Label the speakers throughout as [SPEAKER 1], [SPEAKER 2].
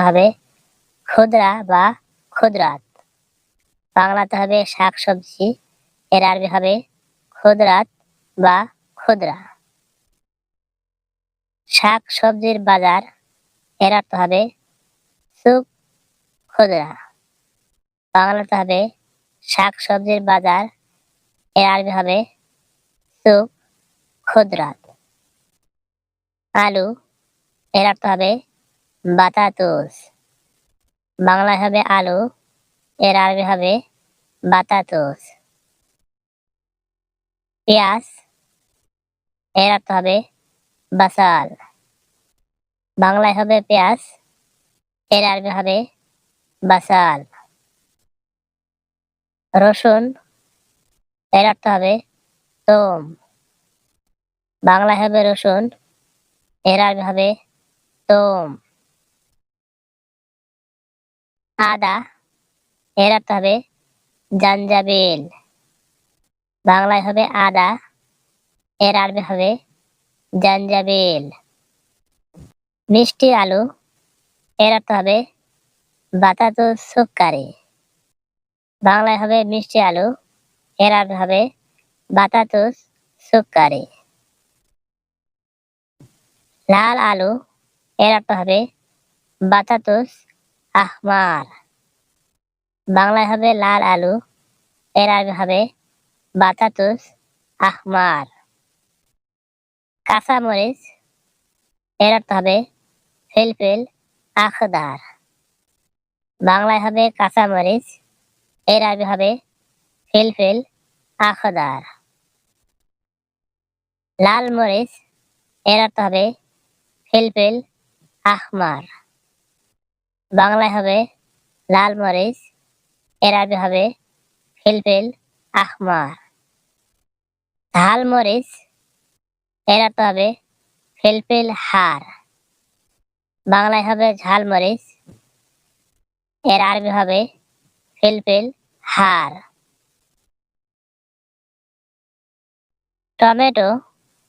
[SPEAKER 1] হবে ক্ষুদ্রা বা ক্ষুদ্রাত বাংলাতে হবে শাক সবজি এর আরবি হবে ক্ষুদ্রাত বা ক্ষুদ্রা শাক সবজির বাজার, এর অর্থ হবে সুক খুদরা। বাংলাতে হবে শাক সবজির বাজার, এর আরবি হবে সুক খুদরাত। আলু, এর অর্থ হবে বাতাতুস বাংলায় হবে আলু, এর আরবি হবে বাতাতুস পেঁয়াজ এর অর্থ হবে বাসাল। বাংলায় হবে পেঁয়াজ এর আরবি হবে বাসাল। রসুন, এর অর্থ হবে তোম। বাংলায় হবে রসুন, এর আরবি হবে তোম। আদা এর অর্থ হবে। জাঞ্জাবিল। বাংলায় হবে আদা, এর আরবি হবে জাঞ্জাবিল। মিষ্টি আলু এর অর্থ হবে বাতাতু সুক্কারি বাংলায় হবে মিষ্টি আলু, এর অর্থ হবে বাতাতুস সুক্কারি লাল আলু এর অর্থ হবে বাতাতুস আহমার। বাংলায় হবে লাল আলু, এর আরবি হবে বাতাতুস, আহমার। কাঁচা মরিচ, এর অর্থ হবে ফিলফিল, আখদার। বাংলায় হবে কাঁচা মরিচ, এর আরবি হবে ফিলফিল, আখদার। লাল মরিচ, এর অর্থ হবে ফিলফিল, আহমার। বাংলায় হবে লাল মরিচ এর আরবি হবে ফিলফিল আহমার। ঝাল মরিচ এর অর্থ হবে ফিলফিল হার। বাংলায় হবে ঝাল মরিচ এর আরবি হবে ফিলফিল হার। টমেটো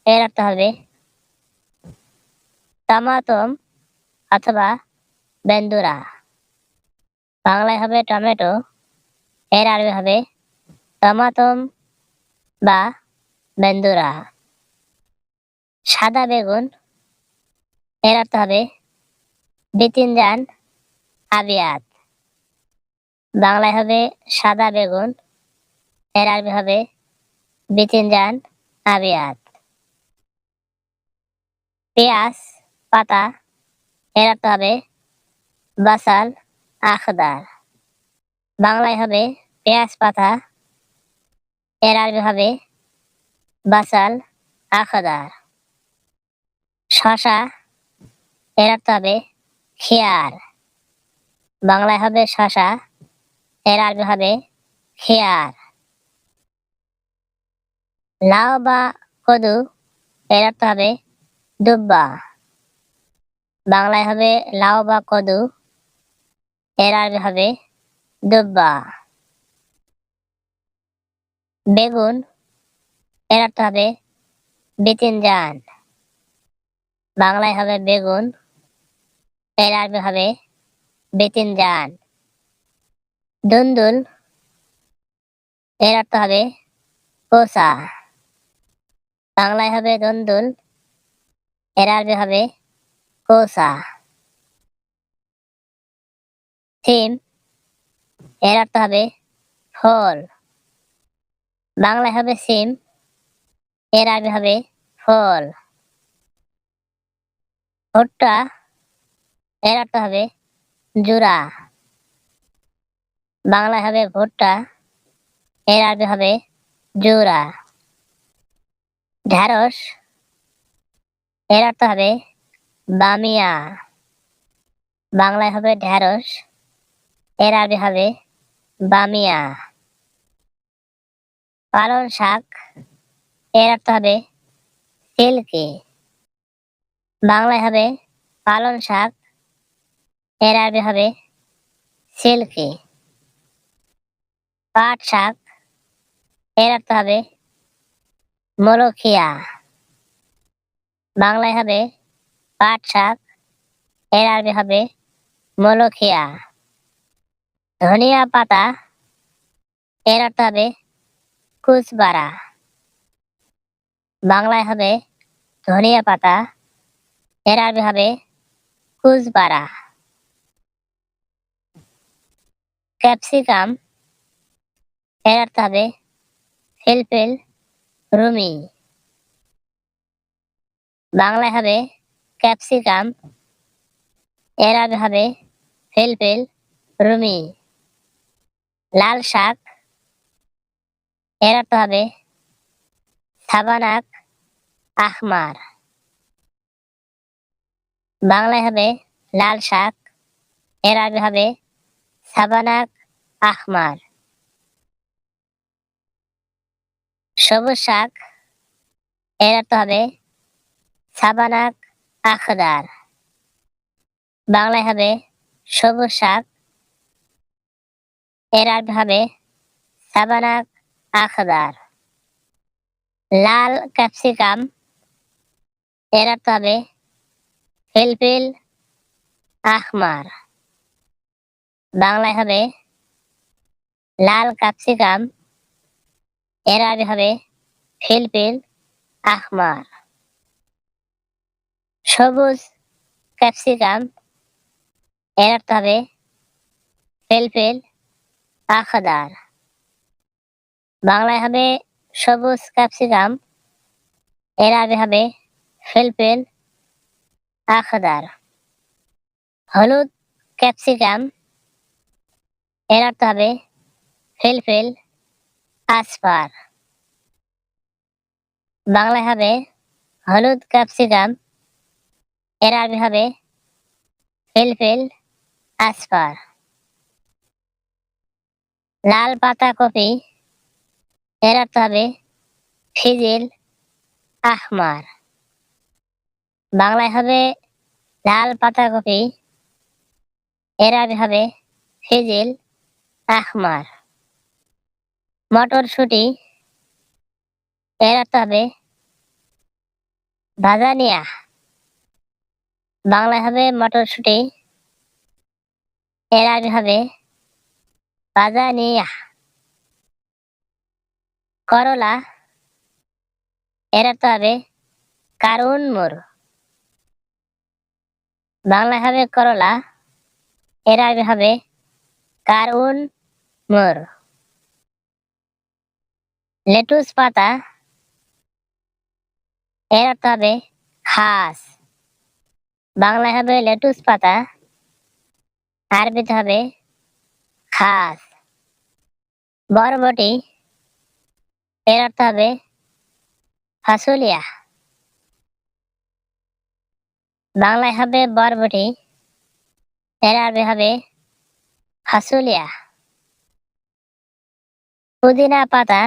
[SPEAKER 1] এর হবে টমাটম অথবা বেন্দুরা। বাংলায় হবে টমেটো, এর আরবি হবে টমাটম বা বেন্দুরা। সাদা বেগুন, এর অর্থ হবে বিতিনজান আবিয়াত। বাংলায় হবে সাদা বেগুন, এর আরবি হবে বিতিনজান আবিয়াত। পেঁয়াজ, পাতা, এর অর্থ হবে বাসাল আখদার। বাংলায় হবে পেঁয়াজ পাতা, এর আরবি হবে বাসাল আখদার। শশা, এর অর্থ হবে খেয়ার বাংলায় হবে শশা, এর আরবি হবে খেয়ার লাউ বা কদু, এর অর্থ হবে দুব্বা। বাংলায় হবে লাউ বা কদু এর আরবি হবে দুব্বা। বেগুন, এর অর্থ হবে বিতিনজান বাংলায় হবে বেগুন, এর আরবি হবে বেতিনজান দুন্দুল, এর অর্থ হবে কোসা বাংলায় হবে দুন্দুল, এর আরবি হবে কোসা থিম এর অর্থ হবে ফল। বাংলায় হবে সিম। এর আরবি হবে ফল। ভুট্টা। এর অর্থ হবে জুরা বাংলায় হবে ভুট্টা। এর আরবি হবে জুরা ঢ্যাঁড়স। এর অর্থ হবে বামিয়া। বাংলায় হবে ঢেঁড়স এর আরবি হবে বামিয়া। পালন শাক, এর অর্থ হবে সিল্কি। বাংলায় হবে পালন শাক, এর আরবি হবে সিল্কি। পাট শাক, এর অর্থ হবে মলখিয়া বাংলায় হবে পাট শাক, এর আরবি হবে মলখিয়া ধনিয়া পাতা এর অর্থ হবে কুচবারা বাংলায় হবে ধনিয়া পাতা এর আরবি হবে কুচবারা ক্যাপসিকাম এর অর্থ হবে ফিলফিল রুমি। বাংলায় হবে ক্যাপসিকাম এর আরবি হবে ফিলফিল রুমি। লাল শাক এর অর্থ হবে সাবানাক আহমার। বাংলায় হবে লাল শাক, এর আরবি হবে সাবানাক আহমার। সবুজ শাক এর অর্থ হবে সাবানাক আখদার। বাংলায় হবে সবুজ শাক এর হবে সাবানাক আখদার। লাল ক্যাপসিকাম, এর হবে ফিলফিল আহমার বাংলায় হবে লাল ক্যাপসিকাম, এর আরবি হবে ফিলফিল আহমার সবুজ ক্যাপসিকাম, এর হবে ফিলফিল আখদার বাংলায় হবে সবুজ ক্যাপসিকাম, এর আগে হবে ফিলফিল আখদার হলুদ ক্যাপসিকাম, এর অর্থ হবে ফিলফিল আসফার বাংলায় হবে হলুদ ক্যাপসিকাম, এর আগে হবে ফিলফিল আসফার লাল পাতা কপি এর অর্থ হবে ফিজিল আহমার। বাংলায় হবে লাল পাতা কপি এর আগে হবে ফিজিল আহমার। মটরশুটি এর অর্থ হবে ভাজানিয়া। বাংলায় হবে মটরশুটি এর হবে বাজানিয়া করলা এর অর্থ হবে কারুন মোর বাংলায় হবে করলা এর আগে হবে কারুন মোর লেটুস পাতা এর অর্থ হবে খাস বাংলায় হবে লেটুস পাতা আরবিতে হবে খাস বরবটি এর অর্থ হবে। ফাসুলিয়া। বাংলায় হবে বরবটি এর আরবি হবে ফাসুলিয়া। পুদিনা পাতা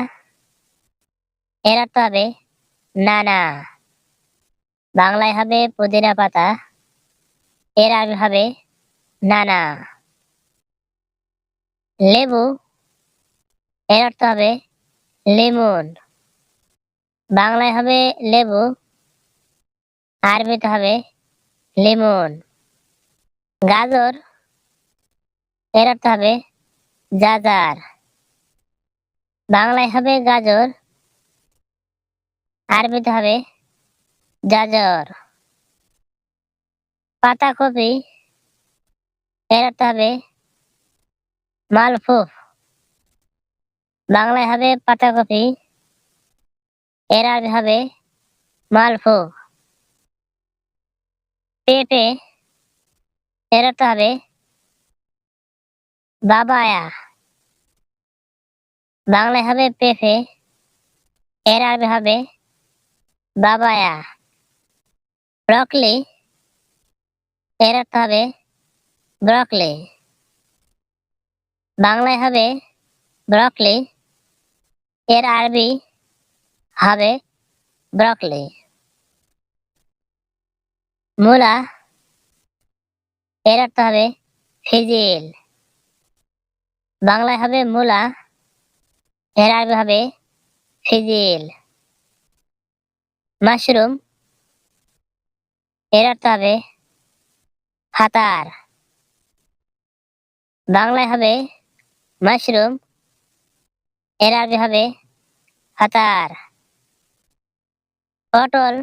[SPEAKER 1] এর অর্থ হবে নানা। বাংলায় হবে পুদিনা পাতা, এর আরবি হবে নানা। লেবু, এর অর্থ হবে লেমন। বাংলায় হবে লেবু, আরবিতে হবে লেমন। গাজর, এর অর্থ হবে যাজার বাংলায় হবে গাজর, আরবিতে হবে জাজর। পাতাকপি, এর অর্থ হবে মালফুফ বাংলায় হবে পাতাকপি, এর আরবি হবে মালফুফ পেঁপে, এর অর্থ হবে বাবায়া। বাংলায় হবে পেঁপে, এর আরবি হবে বাবায়া। ব্রকলি, এর অর্থ হবে ব্রকলি। বাংলায় হবে ব্রকলি, এর আরবি হবে ব্রকলি। মূলা, এর অর্থ হবে ফিজিল। বাংলায় হবে মূলা, এর আরবি হবে ফিজিল। মাশরুম, এর অর্থ হবে হাতার। বাংলায় হবে মাশরুম, এর আরবি হবে হাতার পটল,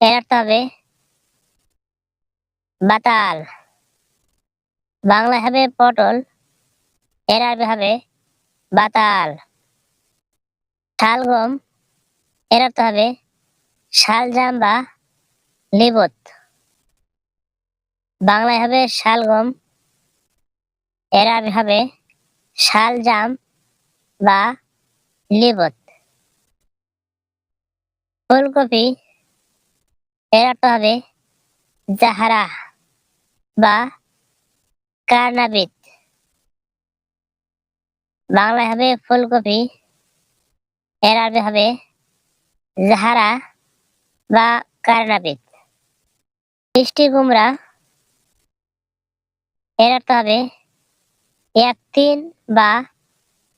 [SPEAKER 1] এর অর্থ হবে বাতাল, বাংলায় হবে পটল, এর আরবি হবে বাতাল, শালগম, এর অর্থ হবে শালজাম বা লিবত, বাংলায় হবে শালগম এর হবে শালজাম বা লিবত। ফুলকপি এর অর্থ হবে জাহারা বা কার্নাবিত। বাংলায় হবে ফুলকপি এর আরবি হবে জাহারা বা কার্নাবিত। মিষ্টি কুমড়া এর অর্থ হবে একতিন বা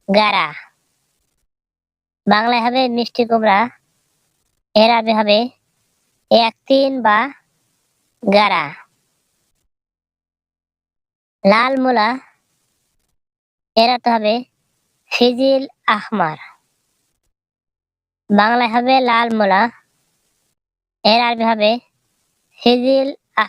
[SPEAKER 1] গারা বাংলায় হবে মিষ্টি কুমড়া, এর আরবি হবে একতিন বা গারা লাল মূলা, এর অর্থ হবে ফিজিল আহমার। বাংলায় হবে লাল মূলা, এর আরবি হবে ফিজিল